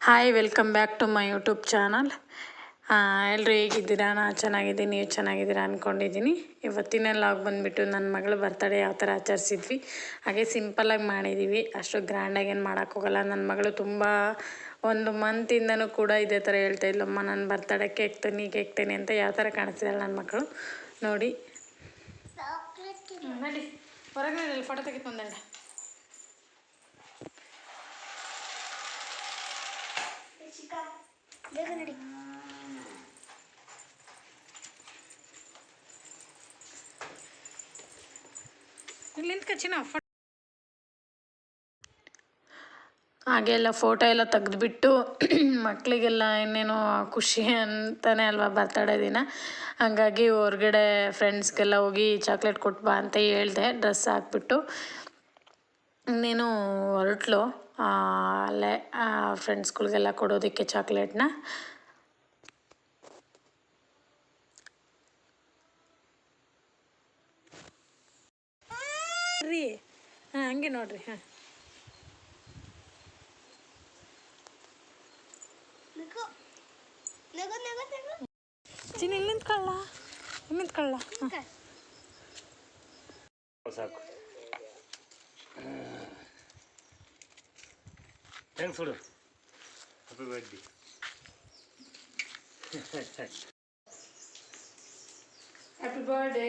Hi welcome back to my YouTube channel ಎಲ್ಲರೂ ಹೇಗಿದ್ದೀರಾ? ನಾನು ಚೆನ್ನಾಗಿದ್ದೀನಿ ನೀವು ಚೆನ್ನಾಗಿದ್ದೀರಾ ಅಂದ್ಕೊಂಡಿದ್ದೀನಿ ಇವತ್ತಿನ ಲಾಗ್ ಬಂದುಬಿಟ್ಟು ನನ್ನ ಮಗಳ ಬರ್ತಡೇ ಯಾವ ಥರ ಆಚರಿಸಿದ್ವಿ. ಹಾಗೆ ಸಿಂಪಲ್ಲಾಗಿ ಮಾಡಿದ್ದೀವಿ ಅಷ್ಟು ಗ್ರ್ಯಾಂಡಾಗಿ ಏನು ಮಾಡೋಕ್ಕೋಗಲ್ಲ ನನ್ನ ಮಗಳು ತುಂಬ ಒಂದು ಮಂತಿಂದನೂ ಕೂಡ ಇದೇ ಥರ ಹೇಳ್ತಾ ಇಲ್ಲಮ್ಮ ನಾನು ಬರ್ತಡೇ ಕೇಕ್ ತನಿ ಕೇಕ್ ಅಂತ ಯಾವ ಥರ ಕಾಣಿಸ್ತಿದ್ದಾಳೆ ನನ್ನ ಮಕ್ಕಳು ನೋಡಿ. ನಡಿ ಹೊರಗಡೆ ಫೋಟೋ ತೆಗೆದು ಬಂದಣ್ಣ ಬೇಗ ನಡಿ. ಇಲ್ಲಿ ನಿಂತ್ಕಚ್ಚಿನ ಫೋಟೋ ಹಾಗೆ ಎಲ್ಲ ಫೋಟೋ ಎಲ್ಲ ತೆಗೆದ್ಬಿಟ್ಟು ಮಕ್ಕಳಿಗೆಲ್ಲ ಇನ್ನೇನು ಖುಷಿ ಅಂತಾನೆ ಅಲ್ವಾ ಬರ್ತಡೇ ದಿನ. ಹಂಗಾಗಿ ಹೊರ್ಗಡೆ ಫ್ರೆಂಡ್ಸ್ಗೆಲ್ಲ ಹೋಗಿ ಚಾಕ್ಲೇಟ್ ಕೊಟ್ಟು ಬಾ ಅಂತ ಹೇಳ್ದೆ ಡ್ರೆಸ್ ಹಾಕ್ಬಿಟ್ಟು. ಇನ್ನೇನು ಹೊರಟ್ಲು ಅಲ್ಲೇ ಫ್ರೆಂಡ್ಸ್ಗಳಿಗೆಲ್ಲ ಕೊಡೋದಕ್ಕೆ ಚಾಕ್ಲೇಟ್ನ ರೀ ಹಾಂ ಹಂಗೆ ನೋಡ್ರಿ ಹಾಂ. ನಗು ನಗು ನಗು ನಗು. ಚಿನ್ನ ಇಲ್ಲಿ ನಿಂತ್ಕೊಳ್ಳ ಇಲ್ಲಿ ನಿಂತ್ಕೊಳ್ಳ ಸಾಕು. Thanks ಹುಡು happy birthday happy birthday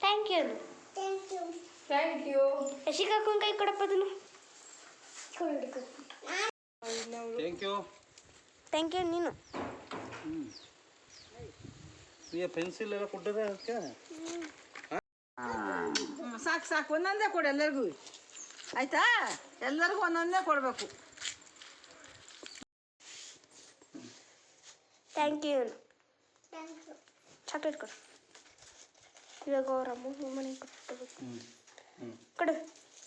thank you thank you thank you ಯಶಿಕಾಕು ಕೈ ಕೊಡಪ್ಪ ಅದನ್ನು ಥ್ಯಾಂಕ್ ಯು ಥ್ಯಾಂಕ್ ಯು ನೀನು ಈಗ ಪೆನ್ಸಿಲ್ ಎಲ್ಲ ಕೊಟ್ಟದ ಅದಕ್ಕೆ ಸಾಕು ಸಾಕು ಒಂದೊಂದೇ ಕೊಡು ಎಲ್ಲರಿಗೂ ಆಯ್ತಾ? ಎಲ್ಲರಿಗೂ ಒಂದೊಂದೇ ಕೊಡಬೇಕು. ಥ್ಯಾಂಕ್ ಯು ಚಾಕ್ಲೇಟ್ ಕೊಡು. ಇವಾಗ ಅವ್ರ ಅಮ್ಮ ಮನೆಗೆ ಕೊಟ್ಟು ಕೊಡು.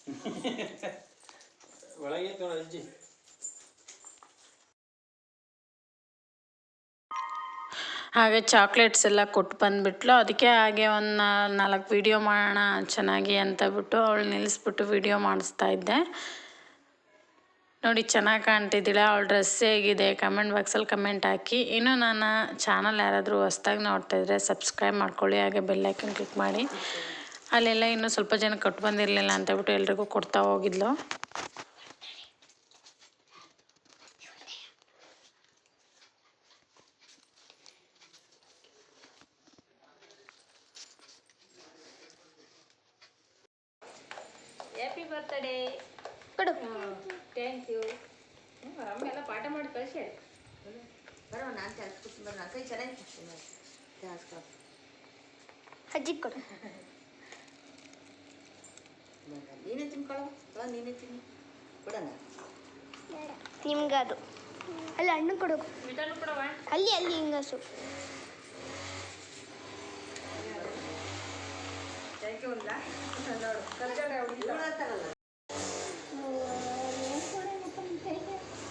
ಒಳಗೆ ಅಜ್ಜಿ. ಹಾಗೆ ಚಾಕ್ಲೇಟ್ಸ್ ಎಲ್ಲ ಕೊಟ್ಟು ಬಂದುಬಿಟ್ಲು. ಅದಕ್ಕೆ ಹಾಗೆ ಒಂದು ನಾಲ್ಕು ವಿಡಿಯೋ ಮಾಡೋಣ ಚೆನ್ನಾಗಿ ಅಂತ ಬಿಟ್ಟು ಅವಳು ನಿಲ್ಲಿಸ್ಬಿಟ್ಟು ವಿಡಿಯೋ ಮಾಡಿಸ್ತಾ ಇದ್ದೆ. ನೋಡಿ ಚೆನ್ನಾಗಿ ಕಾಣ್ತಿದ್ದೀಳ, ಅವಳ ಡ್ರೆಸ್ ಹೇಗಿದೆ ಕಮೆಂಟ್ ಬಾಕ್ಸಲ್ಲಿ ಕಮೆಂಟ್ ಹಾಕಿ. ಇನ್ನು ನನ್ನ ಚಾನಲ್ ಯಾರಾದರೂ ಹೊಸ್ದಾಗಿ ನೋಡ್ತಾ ಇದ್ರೆ ಸಬ್ಸ್ಕ್ರೈಬ್ ಮಾಡ್ಕೊಳ್ಳಿ, ಹಾಗೆ ಬೆಲ್ಲೈಕನ್ ಕ್ಲಿಕ್ ಮಾಡಿ. ಅಲ್ಲೆಲ್ಲ ಇನ್ನೂ ಸ್ವಲ್ಪ ಜನ ಕೊಟ್ಟು ಬಂದಿರಲಿಲ್ಲ ಅಂತ ಹೇಳ್ಬಿಟ್ಟು ಎಲ್ರಿಗೂ ಕೊಡ್ತಾ ಹೋಗಿದ್ಲು. ಹ್ಯಾಪಿ ಬರ್ತ್ಡೇ ಕೊಡು. ಥ್ಯಾಂಕ್ ಯು ಎಲ್ಲ ಪಾಠ ಮಾಡಿ ಕಳಿಸಿ. ಬರೋ ನಾನು ಜಾಸ್ತಿ ಬರೋ ನಾನು ಕೈ ಚೆನ್ನಾಗಿ ಜಾಸ್ತಿ ಅಜ್ಜಿಗೆ ಕೊಡು. ನೀನೇ ತಿನ್ಕೊಳ್ಳೋ? ನೀನೇ ತಿನ್ನಿ? ಕೊಡೋಣ? ನಿಮ್ಗೆ ಅದು ಅಲ್ಲಿ ಹಣ್ಣು ಕೊಡು. ಅಲ್ಲಿ ಅಲ್ಲಿ ಹಿಂಗಸು ಥ್ಯಾಂಕ್ ಯು ಇಲ್ಲ ನೋಡು ಕರ್ಜಾಡ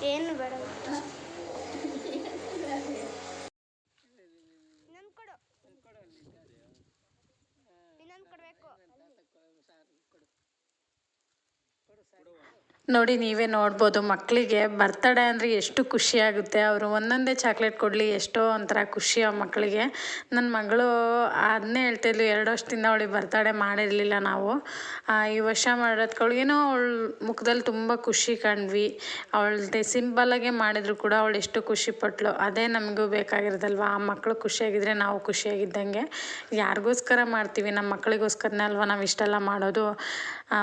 ಏನು ಬೇಡ ಇನ್ನೊಂದು ಕೊಡು ಇನ್ನೊಂದು ಕೊಡಬೇಕು ನೋಡಿ, ನೀವೇ ನೋಡ್ಬೋದು ಮಕ್ಕಳಿಗೆ ಬರ್ತಡೇ ಅಂದರೆ ಎಷ್ಟು ಖುಷಿಯಾಗುತ್ತೆ ಅವರು ಒಂದೊಂದೇ ಚಾಕ್ಲೇಟ್ ಕೊಡಲಿ ಎಷ್ಟೋ ಒಂಥರ ಖುಷಿ ಆ ಮಕ್ಕಳಿಗೆ ನನ್ನ ಮಗಳು ಅದನ್ನೇ ಹೇಳ್ತಿದ್ಲು ಎರಡು ವರ್ಷದಿಂದ ಅವಳಿಗೆ ಬರ್ತಡೇ ಮಾಡಿರಲಿಲ್ಲ ನಾವು. ಈ ವರ್ಷ ಮಾಡೋದ್ಕೊಳಗೇನೋ ಅವಳ ಮುಖದಲ್ಲಿ ತುಂಬ ಖುಷಿ ಕಂಡ್ವಿ ಅವಳದೇ ಸಿಂಪಲ್ಲಾಗೆ ಮಾಡಿದ್ರು ಕೂಡ ಅವಳು ಎಷ್ಟು ಖುಷಿ ಪಟ್ಲು. ಅದೇ ನಮಗೂ ಬೇಕಾಗಿರೋದಲ್ವ, ಆ ಮಕ್ಕಳು ಖುಷಿಯಾಗಿದ್ದರೆ ನಾವು ಖುಷಿಯಾಗಿದ್ದಂಗೆ. ಯಾರಿಗೋಸ್ಕರ ಮಾಡ್ತೀವಿ? ನಮ್ಮ ಮಕ್ಕಳಿಗೋಸ್ಕರನೇ ಅಲ್ವಾ ನಾವು ಇಷ್ಟೆಲ್ಲ ಮಾಡೋದು?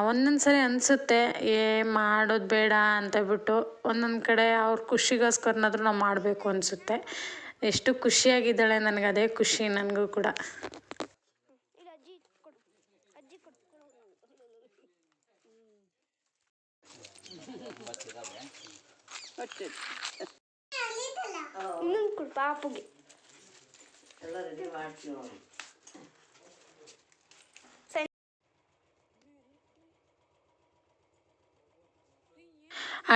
ಒಂದೊಂದು ಸರಿ ಅನಿಸುತ್ತೆ. ಏ ಮಾಡೋದು ಬೇಡ ಅಂತ ಬಿಟ್ಟು ಒಂದೊಂದು ಕಡೆ ಅವ್ರ ಖುಷಿಗೋಸ್ಕರನಾದ್ರೂ ನಾವು ಮಾಡಬೇಕು ಅನಿಸುತ್ತೆ. ಎಷ್ಟು ಖುಷಿಯಾಗಿದ್ದಾಳೆ ನನಗೆ ಅದೇ ಖುಷಿ ನನಗೂ ಕೂಡ. ಪಾಪುಗೆ. ಎಲ್ಲ ರೆಡಿ ಮಾಡ್ತೀವಿ.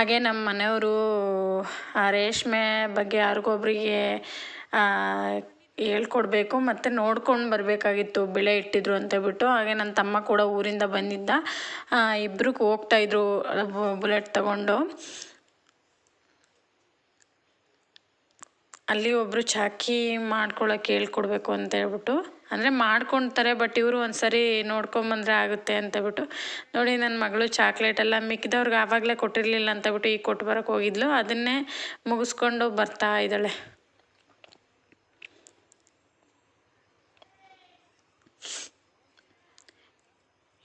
ಹಾಗೆ ನಮ್ಮ ಮನೆಯವರು ರೇಷ್ಮೆ ಬಗ್ಗೆ ಯಾರಿಗೊಬ್ಬರಿಗೆ ಹೇಳ್ಕೊಡ್ಬೇಕು ಮತ್ತು ನೋಡ್ಕೊಂಡು ಬರಬೇಕಾಗಿತ್ತು ಬೆಳೆ ಇಟ್ಟಿದ್ರು ಅಂತ ಬಿಟ್ಟು ಹಾಗೆ ನನ್ನ ತಮ್ಮ ಕೂಡ ಊರಿಂದ ಬಂದಿದ್ದ. ಇಬ್ರಿಗೂ ಹೋಗ್ತಾಯಿದ್ರು ಬುಲೆಟ್ ತಗೊಂಡು. ಅಲ್ಲಿ ಒಬ್ಬರು ಚಾಕಿ ಮಾಡ್ಕೊಳ್ಳೋಕೆ ಹೇಳ್ಕೊಡ್ಬೇಕು ಅಂತ ಹೇಳ್ಬಿಟ್ಟು. ಅಂದರೆ ಮಾಡ್ಕೊಳ್ತಾರೆ ಬಟ್ ಇವರು ಒಂದ್ಸರಿ ನೋಡ್ಕೊಂಬಂದ್ರೆ ಆಗುತ್ತೆ ಅಂತ ಹೇಳ್ಬಿಟ್ಟು. ನೋಡಿ ನನ್ನ ಮಗಳು ಚಾಕ್ಲೇಟ್ ಎಲ್ಲ ಮಿಕ್ಕಿದವ್ರಿಗೆ ಆವಾಗಲೇ ಕೊಟ್ಟಿರಲಿಲ್ಲ ಅಂತ ಹೇಳ್ಬಿಟ್ಟು ಈಗ ಕೊಟ್ಟು ಬರೋಕೆ ಹೋಗಿದ್ಲು. ಅದನ್ನೇ ಮುಗಿಸ್ಕೊಂಡು ಬರ್ತಾ ಇದ್ದಾಳೆ.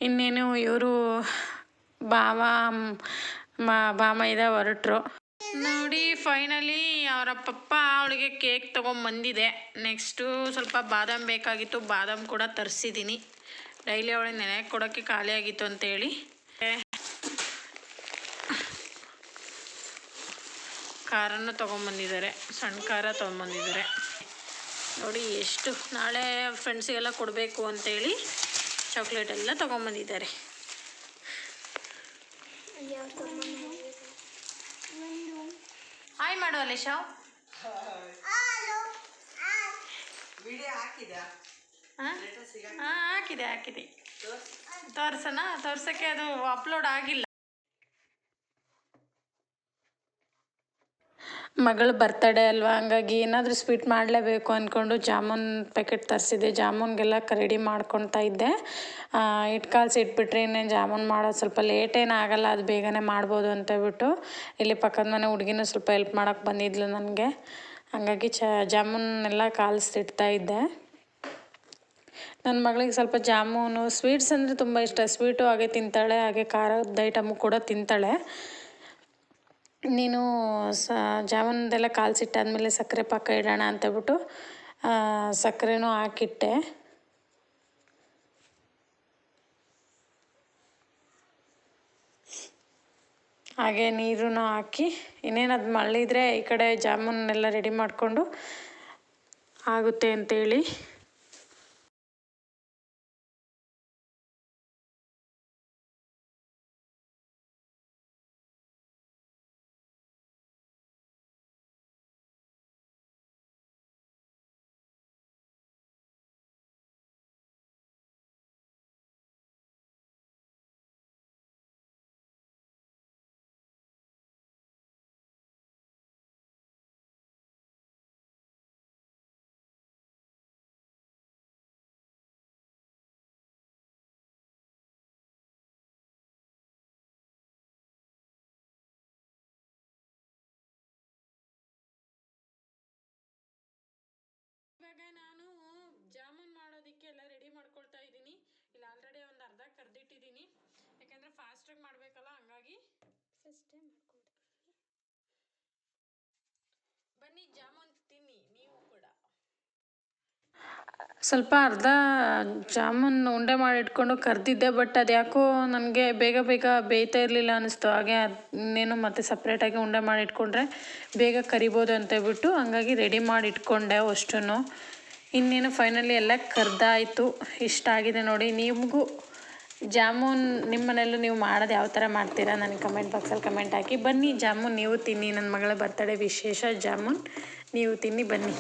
ಇನ್ನೇನು ಇವರು ಬಾವ, ಮಾ ಬಾಮೈದ ಹೊರಟ್ರು ನೋಡಿ ಫೈನಲಿ ಅವರ ಪಪ್ಪ ಅವಳಿಗೆ ಕೇಕ್ ತೊಗೊಂಬಂದಿದೆ ನೆಕ್ಸ್ಟು ಸ್ವಲ್ಪ ಬಾದಾಮ್ ಬೇಕಾಗಿತ್ತು, ಬಾದಾಮ್ ಕೂಡ ತರಿಸಿದ್ದೀನಿ ಡೈಲಿ ಅವಳಿಗೆ ನೆನೆ ಕೊಡೋಕ್ಕೆ ಖಾಲಿ ಆಗಿತ್ತು ಅಂತೇಳಿ. ಖಾರನ್ನು ತೊಗೊಂಬಂದಿದ್ದಾರೆ ಸಣ್ಣ ಖಾರ ತೊಗೊಂಬಂದಿದ್ದಾರೆ ನೋಡಿ, ಎಷ್ಟು ನಾಳೆ ಫ್ರೆಂಡ್ಸಿಗೆಲ್ಲ ಕೊಡಬೇಕು ಅಂತೇಳಿ ಚಾಕ್ಲೇಟ್ ಎಲ್ಲ ತೊಗೊಂಬಂದಿದ್ದಾರೆ ಹಾಯ್ ಮಾಡು ಅಲೇಶ. ವಿಡಿಯೋ ಹಾಕಿದ ಹಾಂ? ಹಾಕಿದೆ ಹಾಕಿದೆ. ತೋರ್ಸೋಣ ತೋರ್ಸೋಕ್ಕೆ ಅದು ಅಪ್ಲೋಡ್ ಆಗಿಲ್ಲ. ಮಗಳ ಬರ್ತಡೇ ಅಲ್ವಾ? ಹಂಗಾಗಿ ಏನಾದರೂ ಸ್ವೀಟ್ ಮಾಡಲೇಬೇಕು ಅಂದ್ಕೊಂಡು ಜಾಮೂನ್ ಪ್ಯಾಕೆಟ್ ತರಿಸಿದ್ದೆ. ಜಾಮೂನ್ಗೆಲ್ಲ ರೆಡಿ ಮಾಡ್ಕೊತಾ ಇದ್ದೆ. ಹಿಟ್ಟು ಕಾಲ್ಸಿ ಇಟ್ಬಿಟ್ರೆ ಇನ್ನೇನು ಜಾಮೂನ್ ಮಾಡೋದು ಸ್ವಲ್ಪ ಲೇಟ್ ಏನೂ ಆಗಲ್ಲ, ಅದು ಬೇಗನೆ ಮಾಡ್ಬೋದು ಅಂತ ಹೇಳ್ಬಿಟ್ಟು ಇಲ್ಲಿ ಪಕ್ಕದ ಮನೆ ಹುಡುಗಿನೂ ಸ್ವಲ್ಪ ಹೆಲ್ಪ್ ಮಾಡೋಕ್ಕೆ ಬಂದಿದ್ಲು ನನಗೆ. ಹಾಗಾಗಿ ಚ ಜಾಮೂನ್ ಎಲ್ಲ ಕಾಲಿಸ್ತಿಡ್ತಾ ಇದ್ದೆ. ನನ್ನ ಮಗಳಿಗೆ ಸ್ವಲ್ಪ ಜಾಮೂನು ಸ್ವೀಟ್ಸ್ ಅಂದರೆ ತುಂಬ ಇಷ್ಟ. ಸ್ವೀಟು ಹಾಗೆ ತಿಂತಾಳೆ, ಹಾಗೆ ಖಾರದ ಐಟಮು ಕೂಡ ತಿಂತಾಳೆ. ನೀನು, ಸ, ಜಾಮೂನ್ದೆಲ್ಲ ಕಾಲ್ಸಿಟ್ಟಾದಮೇಲೆ ಸಕ್ಕರೆ ಪಾಕ ಇಡೋಣ ಅಂತೇಳ್ಬಿಟ್ಟು ಸಕ್ಕರೆನೂ ಹಾಕಿಟ್ಟೆ. ಹಾಗೆ ನೀರನ್ನು ಹಾಕಿ ಇನ್ನೇನು ಅದು ಮಳ್ಳಿದ್ರೆ ಈ ಕಡೆ ಜಾಮೂನೆಲ್ಲ ರೆಡಿ ಮಾಡಿಕೊಂಡು ಆಗುತ್ತೆ ಅಂತೇಳಿ. ನಾನು ಜಾಮೂನ್ ಮಾಡೋದಕ್ಕೆ ಎಲ್ಲ ರೆಡಿ ಮಾಡ್ಕೊಳ್ತಾ ಇದ್ದೀನಿ. ಇಲ್ಲ ಆಲ್ರೆಡಿ ಒಂದು ಅರ್ಧ ಕರ್ದಿಟ್ಟಿದ್ದೀನಿ. ಯಾಕೆಂದರೆ ಫಾಸ್ಟಾಗಿ ಮಾಡಬೇಕಲ್ಲ ಹಂಗಾಗಿ ಫಸ್ಟೇ ಮಾಡ್ಕೊಂಡು ಬನ್ನಿ ಜಾಮೂನ್ ತಿನ್ನಿ ನೀವು ಕೂಡ. ಸ್ವಲ್ಪ ಅರ್ಧ ಜಾಮೂನ್ ಉಂಡೆ ಮಾಡಿ ಇಟ್ಕೊಂಡು ಕರೆದಿದ್ದೆ ಬಟ್ ಅದು ಯಾಕೋ ನನಗೆ ಬೇಗ ಬೇಗ ಬೇಯ್ತಾ ಇರಲಿಲ್ಲ ಅನ್ನಿಸ್ತು ಹಾಗೆ ಇನ್ನೇನು ಮತ್ತೆ ಸಪ್ರೇಟಾಗಿ ಉಂಡೆ ಮಾಡಿ ಇಟ್ಕೊಂಡ್ರೆ ಬೇಗ ಕರಿಬೋದು ಅಂತ ಹೇಳ್ಬಿಟ್ಟು ಹಂಗಾಗಿ ರೆಡಿ ಮಾಡಿ ಇಟ್ಕೊಂಡೆ ಅಷ್ಟು ಇನ್ನೇನು ಫೈನಲಿ ಎಲ್ಲ ಕರ್ದಾಯಿತು. ಇಷ್ಟ ಆಗಿದೆ ನೋಡಿ. ನಿಮಗೂ ಜಾಮೂನ್ ನಿಮ್ಮ ನೀವು ಮಾಡೋದು ಯಾವ ಥರ ಮಾಡ್ತೀರಾ ನನಗೆ ಕಮೆಂಟ್ ಬಾಕ್ಸಲ್ಲಿ ಕಮೆಂಟ್ ಹಾಕಿ. ಬನ್ನಿ ಜಾಮೂನ್, ನೀವು ತಿನ್ನಿ. ನನ್ನ ಮಗಳ ಬರ್ತಡೇ ವಿಶೇಷ ಜಾಮೂನ್. ನೀವು ತಿನ್ನಿ, ಬನ್ನಿ.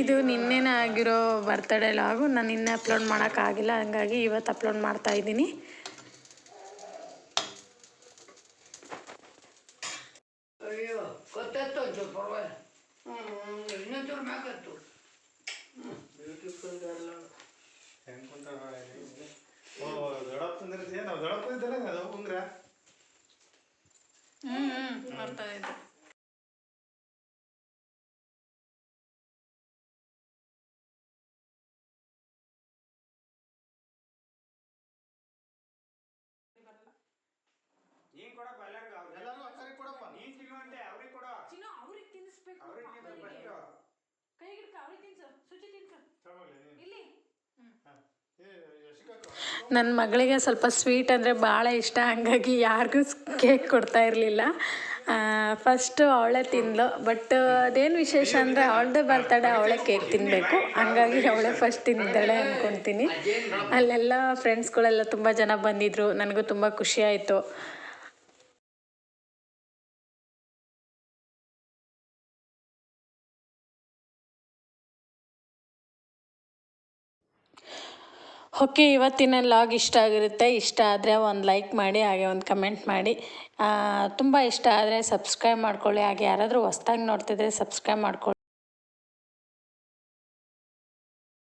ಇದು ನಿನ್ನೆನೇ ಆಗಿರೋ ಬರ್ತಡೇ ಲಾಗು. ನಾನು ನಿನ್ನೆ ಅಪ್ಲೋಡ್ ಮಾಡೋಕ್ಕಾಗಿಲ್ಲ. ಹಂಗಾಗಿ ಇವತ್ತು ಅಪ್ಲೋಡ್ ಮಾಡ್ತಾ ಇದ್ದೀನಿ. ಕೊಡಪ್ಪ ಎಲ್ಲರಿಗೂ ಎಲ್ಲರಿಗೂ ಅಕ್ಕರಿಗೆ ಕೊಡಪ್ಪ. ನೀನ್ ತಿನ್ನುವಂತೆ ಅವ್ರಿಗೆ ಕೊಡ. ಚಿನ್ನು ಅವ್ರಿಗೆ ತಿನ್ನಿಸ್ಬೇಕು ಅವ್ರಿಗೆ ತಿನ್ಬೇಕು ಫಸ್ಟು ಕೈ ಹಿಡ್ಕ ಅವ್ರಿಗೆ ತಿನ್ಸು ಶುಚಿ ತಿನ್ಸು. ತಗೊಳ್ಳಿ ನೀನು. ಇಲ್ಲಿ. ಹಾ. ಏ ಯಶಿಕಕ್ಕ. ನನ್ನ ಮಗಳಿಗೆ ಸ್ವಲ್ಪ ಸ್ವೀಟ್ ಅಂದರೆ ಭಾಳ ಇಷ್ಟ ಹಂಗಾಗಿ ಯಾರಿಗೂ ಕೇಕ್ ಕೊಡ್ತಾ ಇರಲಿಲ್ಲ. ಫಸ್ಟು ಅವಳೇ ತಿಂದ್ಲು ಬಟ್ ಅದೇನು ವಿಶೇಷ ಅಂದರೆ ಅವಳದೇ ಬರ್ತಡೇ ಅವಳೇ ಕೇಕ್ ತಿನ್ನಬೇಕು ಹಂಗಾಗಿ ಅವಳೇ ಫಸ್ಟ್ ತಿಂದಿದ್ದಾಳೆ ಅಂದ್ಕೊತೀನಿ ಅಲ್ಲೆಲ್ಲ ಫ್ರೆಂಡ್ಸ್ಗಳೆಲ್ಲ ತುಂಬ ಜನ ಬಂದಿದ್ದರು ನನಗೂ ತುಂಬ ಖುಷಿ ಓಕೆ ಇವತ್ತಿನ ಲಾಗ್ ಇಷ್ಟ ಆಗಿರುತ್ತೆ, ಇಷ್ಟ ಆದರೆ ಒಂದು ಲೈಕ್ ಮಾಡಿ, ಹಾಗೆ ಒಂದು ಕಮೆಂಟ್ ಮಾಡಿ. ತುಂಬ ಇಷ್ಟ ಆದರೆ ಸಬ್ಸ್ಕ್ರೈಬ್ ಮಾಡ್ಕೊಳ್ಳಿ. ಹಾಗೆ ಯಾರಾದರೂ ಹೊಸ್ದಾಗಿ ನೋಡ್ತಿದ್ರೆ ಸಬ್ಸ್ಕ್ರೈಬ್ ಮಾಡ್ಕೊಳ್ಳಿ.